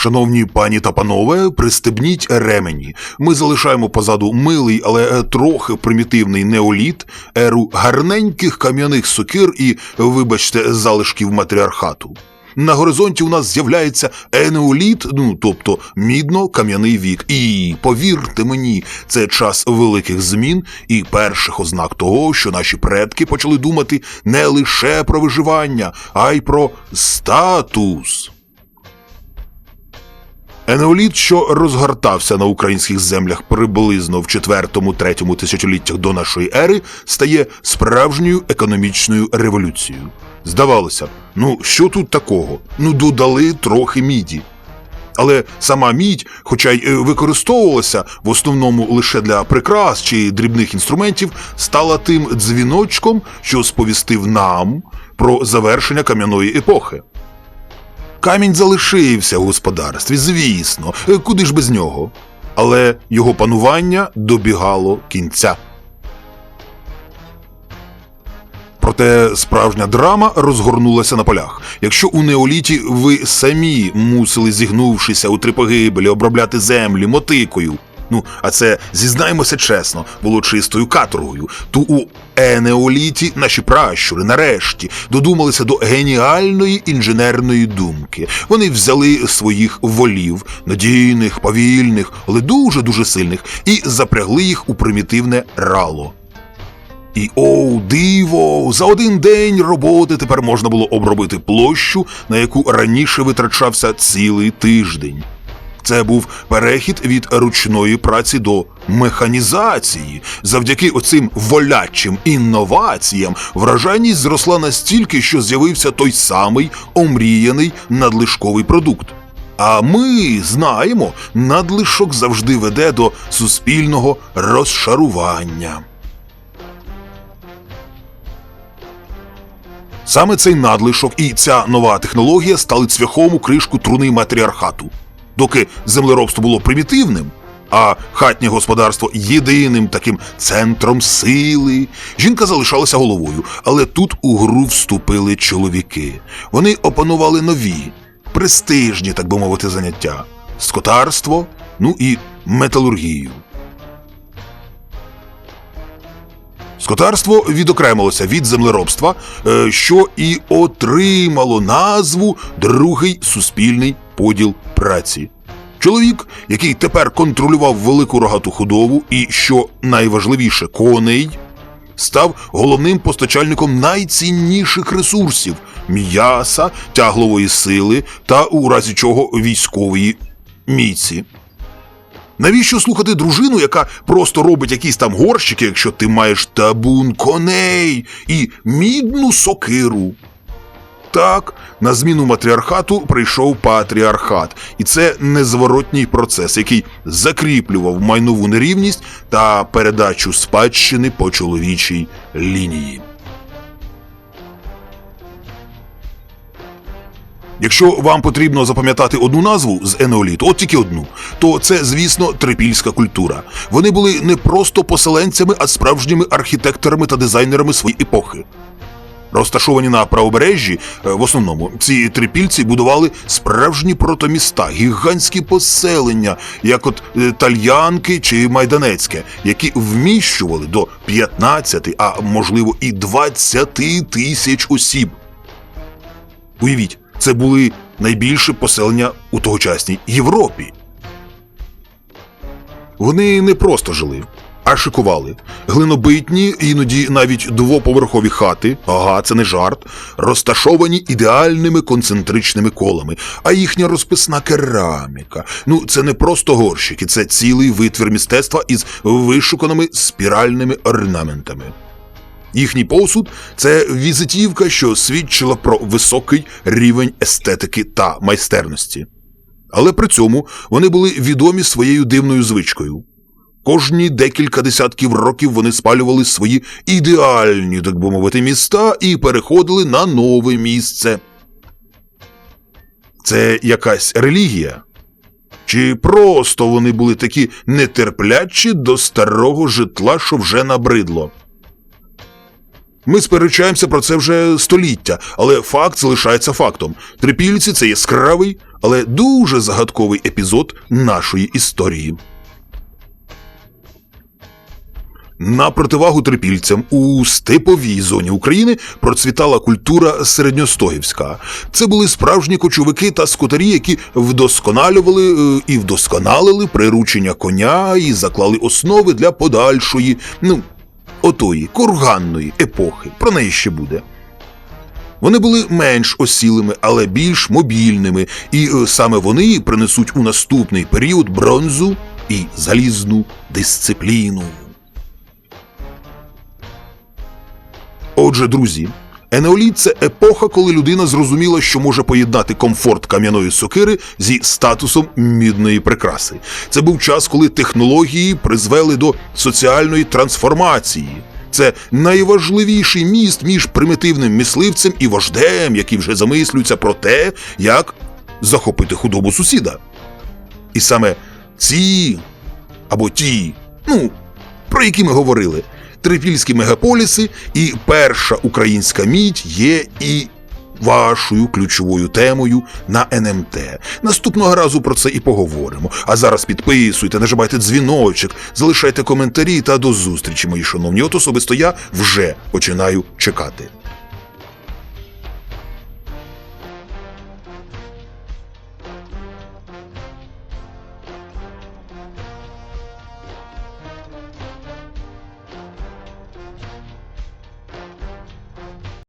Шановні пані та панове, пристебніть ремені. Ми залишаємо позаду милий, але е, трохи примітивний неоліт, еру гарненьких кам'яних сокир і, вибачте, залишків матріархату. На горизонті у нас з'являється енеоліт, ну тобто мідно-кам'яний вік. І повірте мені, це час великих змін і перших ознак того, що наші предки почали думати не лише про виживання, а й про статус. Енеоліт, що розгортався на українських землях приблизно в 4-3 тисячоліттях до нашої ери, стає справжньою економічною революцією. Здавалося, ну що тут такого? Ну додали трохи міді. Але сама мідь, хоча й е, використовувалася в основному лише для прикрас чи дрібних інструментів, стала тим дзвіночком, що сповістив нам про завершення кам'яної епохи. Камінь залишився в господарстві, звісно, е, куди ж без нього. Але його панування добігало кінця. Проте справжня драма розгорнулася на полях. Якщо у неоліті ви самі мусили, зігнувшися у три погибелі, обробляти землі мотикою. Ну, а це зізнаємося чесно, було чистою каторгою. То у енеоліті наші пращури нарешті додумалися до геніальної інженерної думки. Вони взяли своїх волів, надійних, повільних, але дуже дуже сильних, і запрягли їх у примітивне рало. І оу, диво! За один день роботи тепер можна було обробити площу, на яку раніше витрачався цілий тиждень. Це був перехід від ручної праці до механізації. Завдяки оцим волячим інноваціям вражайність зросла настільки, що з'явився той самий омріяний надлишковий продукт. А ми знаємо, надлишок завжди веде до суспільного розшарування. Саме цей надлишок і ця нова технологія стали цвяхом у кришку труни матріархату. Доки землеробство було примітивним, а хатнє господарство єдиним таким центром сили, жінка залишалася головою, але тут у гру вступили чоловіки. Вони опанували нові, престижні, так би мовити, заняття: скотарство, ну і металургію. Скотарство відокремилося від землеробства, е, що і отримало назву Другий суспільний поділ праці. Чоловік, який тепер контролював велику рогату худобу і, що найважливіше, коней, став головним постачальником найцінніших ресурсів м'яса, тяглової сили та, у разі чого, військової міці. Навіщо слухати дружину, яка просто робить якісь там горщики, якщо ти маєш табун коней і мідну сокиру? Так, на зміну матріархату прийшов патріархат, і це незворотній процес, який закріплював майнову нерівність та передачу спадщини по чоловічій лінії. Якщо вам потрібно запам'ятати одну назву з енеоліту, от тільки одну, то це, звісно, трипільська культура. Вони були не просто поселенцями, а справжніми архітекторами та дизайнерами своєї епохи. Розташовані на правобережжі, е, в основному ці трипільці будували справжні протоміста, гігантські поселення, як от е, Тальянки чи Майданецьке, які вміщували до 15, а можливо і 20 тисяч осіб. Уявіть, це були найбільші поселення у тогочасній Європі. Вони не просто жили, а шикували. Глинобитні, іноді навіть двоповерхові хати, ага, це не жарт, розташовані ідеальними концентричними колами, а їхня розписна кераміка. Ну, це не просто горщики, це цілий витвір мистецтва із вишуканими спіральними орнаментами. Їхній посуд це візитівка, що свідчила про високий рівень естетики та майстерності. Але при цьому вони були відомі своєю дивною звичкою. Кожні декілька десятків років вони спалювали свої ідеальні, так би мовити, міста і переходили на нове місце. Це якась релігія? Чи просто вони були такі нетерплячі до старого житла, що вже набридло? Ми сперечаємося про це вже століття, але факт залишається фактом. Трипільці це яскравий, але дуже загадковий епізод нашої історії. На противагу трипільцям у степовій зоні України процвітала культура середньостогівська. Це були справжні кочовики та скотарі, які вдосконалювали е, і вдосконалили приручення коня і заклали основи для подальшої, ну, отої курганної епохи. Про неї ще буде. Вони були менш осілими, але більш мобільними, і е, саме вони принесуть у наступний період бронзу і залізну дисципліну. Отже, друзі, енеоліт це епоха, коли людина зрозуміла, що може поєднати комфорт кам'яної сокири зі статусом мідної прикраси. Це був час, коли технології призвели до соціальної трансформації. Це найважливіший міст між примітивним мисливцем і вождем, які вже замислюються про те, як захопити худобу сусіда. І саме ці або ті, ну, про які ми говорили, трипільські мегаполіси і перша українська мідь є і вашою ключовою темою на НМТ. Наступного разу про це і поговоримо. А зараз підписуйте, нажимайте дзвіночок, залишайте коментарі та до зустрічі, мої шановні. От особисто я вже починаю чекати.